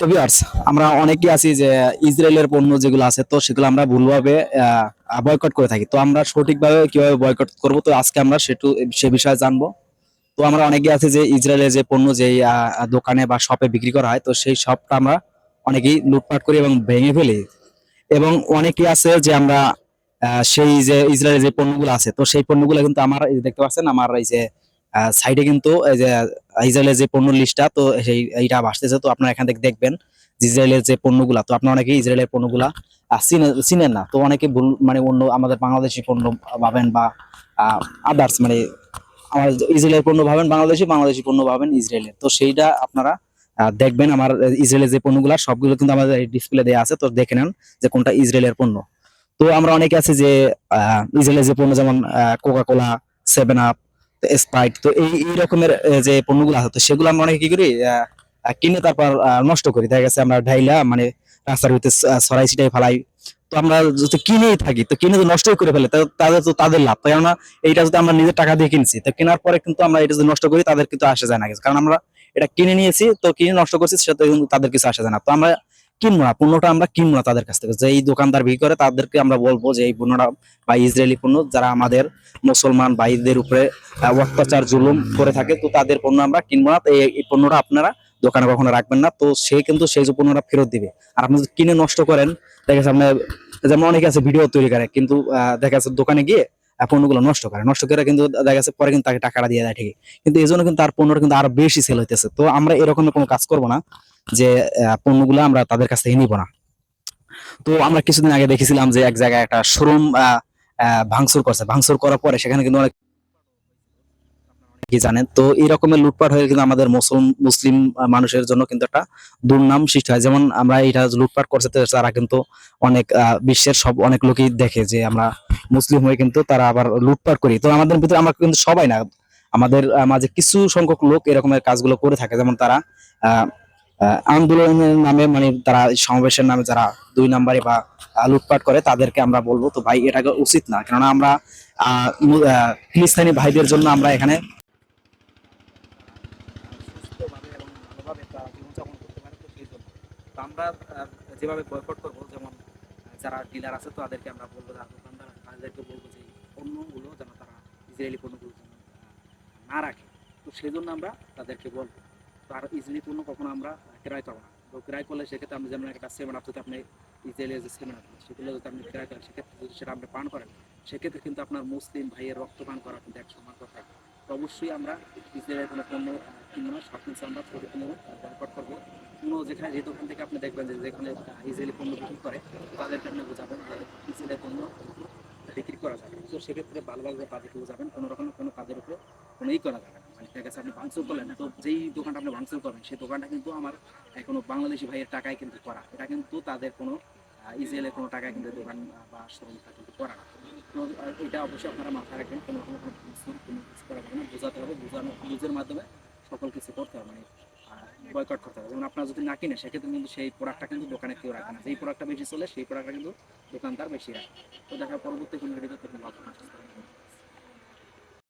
তো ভিউয়ার্স আমরা অনেকেই আছি যে ইসরায়েলের পণ্য যেগুলো আছে, তো সেগুলো আমরা ভুলভাবে বয়কট করে থাকি। তো আমরা সঠিকভাবে কীভাবে বয়কট করব, তো আজকে আমরা সেটু, সে বিষয়ে তো আমরা অনেকেই আছে যে ইসরায়েলের যে পণ্য দোকানে বা শপে বিক্রি করা হয়, তো সেই শপটা আমরা অনেকেই লুটপাট করি এবং ভেঙে ফেলি। এবং অনেকেই আছে যে আমরা সেই যে ইসরায়েলের যে পণ্যগুলো আছে, তো সেই পণ্যগুলো কিন্তু আমার দেখতে পাচ্ছেন, আমার এই যে সাইডে কিন্তু এই যে ইসরায়েলের যে পণ্য লিস্টটা তো সেই এইটা আসতেছে, তো আপনারা এখান থেকে দেখবেন ইসরায়েলের যে পণ্যগুলা, তো আপনারা অনেকে ইসরায়েলের পণ্যগুলা চিনেন না। তো অনেকে ভুল মানে অন্য আমাদের বাংলাদেশি পণ্য ভাবেন বা আদার্স মানে আমার ইসরায়েলের পণ্য ভাবেন বাংলাদেশি বাংলাদেশি পণ্য ভাবেন ইসরায়েলের তো সেইটা আপনারা দেখবেন আমার ইসরায়েলের যে পণ্যগুলা, সবগুলো কিন্তু আমাদের ডিসপ্লে দেওয়া আছে, তো দেখে নেন যে কোনটা ইসরায়েলের পণ্য। তো আমরা অনেকে আছে যে ইসরায়েলের যে পণ্য যেমন coca cola seven up Sprite তো এই এই রকমের যে পণ্যগুলো আছে, তো সেগুলো আমরা অনেকে কি করি কিনে তারপর নষ্ট করি। দেখা গেছে আমরা ঢাইলা মানে রাস্তার ভিতরে স- ছড়াই ছিটাই ফেলাই। তো আমরা যদি কিনেই থাকি, তো কিনে তো নষ্ট করে ফেলে তাদের তো তাদের লাভ। তাই কেননা এইটা যদি আমরা নিজের টাকা দিয়ে কিনছি, তো কেনার পরে কিন্তু আমরা এটা যদি নষ্ট করি, তাদের কিন্তু আসে যায় না। কারণ আমরা এটা কিনে নিয়েছি, তো কিনে নষ্ট করছি, সেটা কিন্তু তাদের কিছু আসে যায় না। তো আমরা কিনবো না, পণ্যটা আমরা কিনবো না তাদের কাছ থেকে। যে এই দোকানদার বিক্রি করে তাদেরকে আমরা বলব যে এই পণ্যটা বা ইসরায়েলি পণ্য যারা আমাদের মুসলমান ভাইদের উপরে অত্যাচার, জুলুম করে থাকে, তো তাদের পণ্য আমরা কিনবো না। এই পণ্যটা আপনারা দোকানে কখনো রাখবেন না। তো সে কিন্তু সেই যে পণ্যটা ফেরত দিবে। আর আপনি যদি কিনে নষ্ট করেন, দেখা যাচ্ছে আপনার, যেমন অনেকে আছে ভিডিও তৈরি করে, কিন্তু দেখা যাচ্ছে দোকানে গিয়ে পণ্যগুলো নষ্ট করে। নষ্ট করে কিন্তু দেখা যাচ্ছে পরে কিন্তু তাকে টাকাটা দিয়ে দেয় ঠিকই। কিন্তু এই জন্য কিন্তু তার পণ্যটা কিন্তু আরও বেশি সেল হইতেছে। তো আমরা এরকম কোনো কাজ করব না। যে পণ্যগুলো আমরা তাদের কাছ থেকে নিব না। তো আমরা কিছুদিন আগে দেখেছিলাম যে এক জায়গায় একটা শোরুম ভাঙচুর করছে। ভাঙচুর করার পরে সেখানে কিন্তু অনেক জানেন? তো এই রকমের লুটপাট হয়ে কিন্তু আমাদের মুসলিম মুসলিম মানুষের জন্য কিন্তু একটা দুর্নাম সৃষ্টি হয়। যেমন আমরা এটা লুটপাট করছে তারা কিন্তু অনেক বিশ্বের সব অনেক লোকই দেখে যে আমরা মুসলিম হয়ে কিন্তু তারা আবার লুটপাট করি। তো আমাদের ভিতরে আমরা কিন্তু সবাই না আমাদের মাঝে কিছু সংখ্যক লোক এরকমের কাজগুলো করে থাকে। যেমন তারা আহ, আন্দোলনের নামে মানে তারা সমাবেশের নামে যারা দুই নাম্বারে বা লুটপাট করে তাদেরকে আমরা বলব। তো ভাই এটা উচিত না। কেননা আমরা ফিলিস্তিনি ভাইদের জন্য আমরা এখানে আমরা যেভাবে বয়কট করব, যেমন যারা ডিলার আছে তো তাদেরকে আমরা বলব যারা দোকানদার, তাদেরকে বলব যে পণ্যগুলো যেন তারা ইসরায়েলি পণ্যগুলো না রাখে। তো সেই জন্য আমরা তাদেরকে বলব। তো আর কোনো কখনো আমরা ক্রয় করব না। তো ক্রয় করলে সেক্ষেত্রে আপনি যেমন একটা সেভেন আপ যদি আপনি ইসরায়েলের যে সেভেন সেগুলো যদি আপনি ক্রয় করেন, সেক্ষেত্রে যদি সেটা আপনি পান করেন, সেক্ষেত্রে কিন্তু আপনার মুসলিম ভাইয়ের রক্ত পান করা কিন্তু এক সমান কথা। তো অবশ্যই আমরা ইসরায়েলের কোনো পণ্য কিনবো না, সব কিছু আমরা ছোটো কিনবো বয়কট করব। কোনো যেখানে যে দোকান থেকে আপনি দেখবেন যে যেখানে ইসরায়েলি পণ্য বিক্রি করে, তাদেরকে আপনি বোঝাবেন যে ইসরায়েলের পণ্য বিক্রি করা যাবে তো সেক্ষেত্রে ভালোভাবে তাদেরকে বোঝাবেন, কোনো রকম কোনো কাজের উপরে কোনো ই করা যাবে না। মানে ঠিক আছে আপনি ভাঙচুর করলেন তো যেই দোকানটা আপনি ভাঙচুর করবেন, সেই দোকানটা কিন্তু আমার কোনো বাংলাদেশি ভাইয়ের টাকায় কিন্তু করা। এটা কিন্তু তাদের কোনো ইসরায়েলের কোনো টাকায় কিন্তু দোকান বা শোরুমটা কিন্তু করা না। তো এটা অবশ্যই আপনারা মাথায় রাখবেন, কোনো কোনো কোনো কিছু করা যাবে না বোঝাতে হবে। বোঝানো বুঝের মাধ্যমে সকল কিছু করতে হবে মানে বয়কট করতে হবে। যেমন আপনারা যদি না কিনে সেক্ষেত্রে কিন্তু সেই প্রোডাক্টটা কিন্তু দোকানে কেউ রাখে না। যেই প্রোডাক্টটা বেশি চলে, সেই প্রোডাক্টটা কিন্তু দোকানদার বেশি রাখে তো দেখা, পরবর্তী কোনো ভিডিওতে থাকবেন।